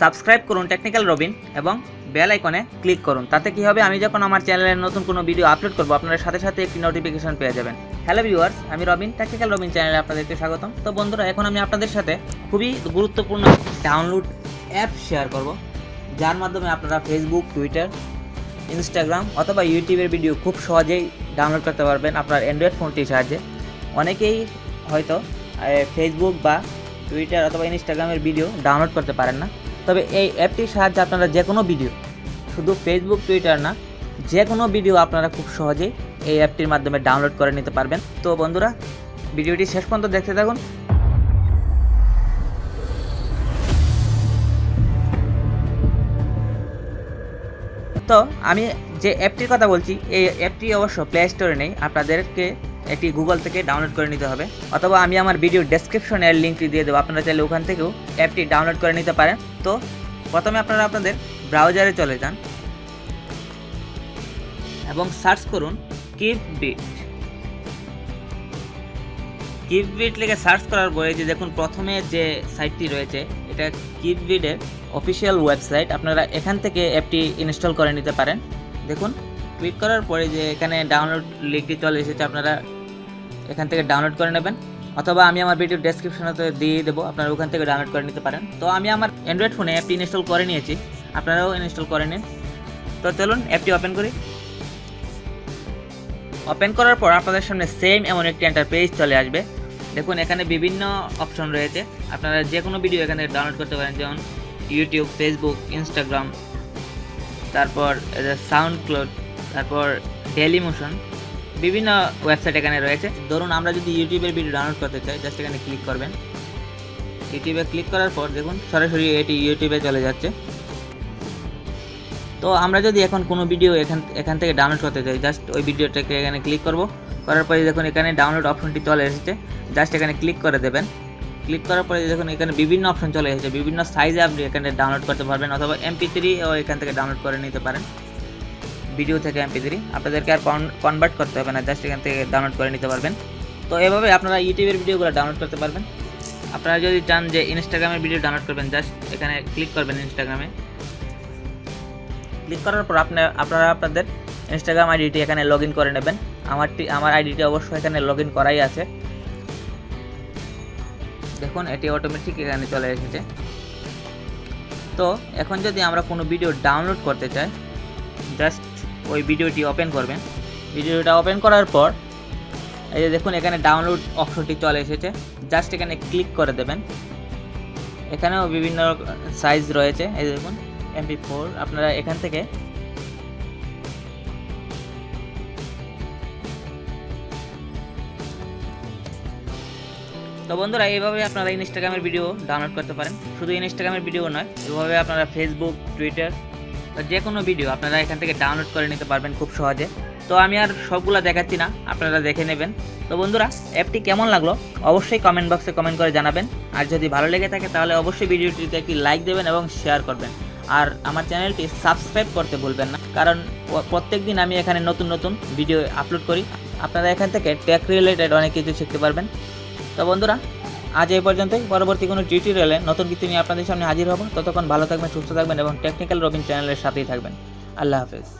Subscribe করুন technical Robin এবং bell আইকনে ক্লিক করুন। তাতে কি হবে? আমি যখন আমার চ্যানেলের নতুন কোনো ভিডিও আপলোড করব, আপনারা সাথে সাথে একটি নোটিফিকেশন পেয়ে যাবেন। হ্যালো ভিউয়ার্স আমি রবিন টেকনিক্যাল রবিন চ্যানেলে আপনাদেরকে স্বাগতম। তো বন্ধুরা, এখন আমি আপনাদের সাথে খুবই গুরুত্বপূর্ণ ডাউনলোড অ্যাপ শেয়ার করব। যার মাধ্যমে আপনারা ফেসবুক টুইটার ইনস্টাগ্রাম অথবা ইউটিউবের ভিডিও খুব সহজেই ডাউনলোড করতে পারবেন আপনার অ্যান্ড্রয়েড ফোনটির সাহায্যে। অনেকেই হয়তো ফেসবুক বা টুইটার অথবা ইনস্টাগ্রামের ভিডিও ডাউনলোড করতে পারেন না। তবে এই অ্যাপটির সাহায্যে আপনারা যে কোনো ভিডিও, শুধু ফেসবুক টুইটার না, যে কোনো ভিডিও আপনারা খুব সহজেই এই অ্যাপটির মাধ্যমে ডাউনলোড করে নিতে পারবেন। তো বন্ধুরা, ভিডিওটি শেষ পর্যন্ত দেখতে থাকুন। তো আমি যে অ্যাপটির কথা বলছি, এই অ্যাপটি অবশ্য প্লে স্টোরে নেই। আপনাদেরকে এটি গুগল থেকে ডাউনলোড করে নিতে হবে। অথবা আমি আমার ভিডিও ডেসক্রিপশনের লিঙ্কটি দিয়ে দেবো। আপনারা চাইলে ওখান থেকেও অ্যাপটি ডাউনলোড করে নিতে পারেন। তো প্রথমে আপনারা আপনাদের ব্রাউজারে চলে যান এবং সার্চ করুন কিপ বিট কিপ বিট লিখে সার্চ করার পরে যে দেখুন, প্রথমে যে সাইটটি রয়েছে, এটা কিপ বিটের অফিসিয়াল ওয়েবসাইট আপনারা এখান থেকে অ্যাপটি ইনস্টল করে নিতে পারেন। দেখুন ক্লিক করার পরে যে এখানে ডাউনলোড লিঙ্কটি চলে এসেছে, আপনারা এখান থেকে ডাউনলোড করে নেবেন, অথবা আমি আমার ভিডিও ডেসক্রিপশনে দিয়ে দেবো, আপনারা ওখান থেকে ডাউনলোড করে নিতে পারেন। তো আমি আমার অ্যান্ড্রয়েড ফোনে অ্যাপটি ইনস্টল করে নিয়েছি, আপনারাও ইনস্টল করে নিন। তো চলুন অ্যাপটি ওপেন করি। ওপেন করার পর আপনাদের সামনে সেম এমন একটি এন্টারপেজ চলে আসবে। দেখুন, এখানে বিভিন্ন অপশন রয়েছে। আপনারা যে কোনো ভিডিও এখানে ডাউনলোড করতে পারেন, যেমন ইউটিউব ফেসবুক ইনস্টাগ্রাম তারপর সাউন্ড ক্লোড তারপর ডেলি মোশন বিভিন্ন ওয়েবসাইট এখানে রয়েছে। ধরুন আমরা যদি ইউটিউবের ভিডিও ডাউনলোড করতে চাই জাস্ট এখানে ক্লিক করবেন। ইউটিউবে ক্লিক করার পর দেখুন, সরাসরি এটি ইউটিউবে চলে যাচ্ছে। তো আমরা যদি এখন কোনো ভিডিও এখান এখান থেকে ডাউনলোড করতে চাই জাস্ট ওই ভিডিওটাকে এখানে ক্লিক করব। করার পরে দেখুন, এখানে ডাউনলোড অপশনটি চলে এসেছে। জাস্ট এখানে ক্লিক করে দেবেন। ক্লিক করার পরে দেখুন, এখানে বিভিন্ন অপশন চলে এসেছে। বিভিন্ন সাইজে আপনি এখানে ডাউনলোড করতে পারবেন, অথবা এমপি থ্রিও এখান থেকে ডাউনলোড করে নিতে পারেন। ভিডিও থেকে এমপি থ্রি আপনাদেরকে আর কনভার্ট করতে হবে না জাস্ট এখান থেকে ডাউনলোড করে নিতে পারবেন। তো এভাবে আপনারা ইউটিউবের ভিডিওগুলো ডাউনলোড করতে পারবেন। আপনারা যদি চান যে ইনস্টাগ্রামের ভিডিও ডাউনলোড করবেন জাস্ট এখানে ক্লিক করবেন ইনস্টাগ্রামে ক্লিক করার পর আপনার আপনারা আপনাদের ইনস্টাগ্রাম আইডিটি এখানে লগ করে নেবেন। আমারটি আমার আইডিটি অবশ্যই এখানে লগ করাই আছে। দেখুন, এটি অটোমেটিক এখানে চলে এসেছে। তো এখন যদি আমরা কোনো ভিডিও ডাউনলোড করতে চাই জাস্ট ওই ভিডিওটি ওপেন করবেন। ভিডিওটা ওপেন করার পর, এই যে দেখুন, এখানে ডাউনলোড অপশনটি চলে এসেছে। জাস্ট এখানে ক্লিক করে দেবেন। এখানেও বিভিন্ন সাইজ রয়েছে। এই দেখুন এমপি ফোর আপনারা এখান থেকে তো বন্ধুরা, এইভাবে আপনারা ইনস্টাগ্রামের ভিডিও ডাউনলোড করতে পারেন। শুধু ইনস্টাগ্রামের ভিডিও নয়, এভাবে আপনারা ফেসবুক টুইটার যে কোনো ভিডিও আপনারা এখান থেকে ডাউনলোড করে নিতে পারবেন খুব সহজে। তো আমি আর সবগুলো দেখাচ্ছি না, আপনারা দেখে নেবেন। তো বন্ধুরা অ্যাপটি কেমন লাগল? অবশ্যই কমেন্ট বক্সে কমেন্ট করে জানাবেন। আর যদি ভালো লেগে থাকে, তাহলে অবশ্যই ভিডিওটিতে একটি লাইক দেবেন এবং শেয়ার করবেন। আর আমার চ্যানেলটি সাবস্ক্রাইব করতে ভুলবেন না, কারণ প্রত্যেক দিন আমি এখানে নতুন নতুন ভিডিও আপলোড করি। আপনারা এখান থেকে টেক রিলেটেড অনেক কিছু শিখতে পারবেন। তো বন্ধুরা আজ এই পর্যন্তই। পরবর্তী কোনো টিউটোরিয়ালে নতুন কিছু নিয়ে আপনাদের সামনে হাজির হব। ততক্ষণ ভালো থাকবেন, সুস্থ থাকবেন এবং টেকনিক্যাল রবিন চ্যানেলের সাথেই থাকবেন। আল্লাহ হাফেজ।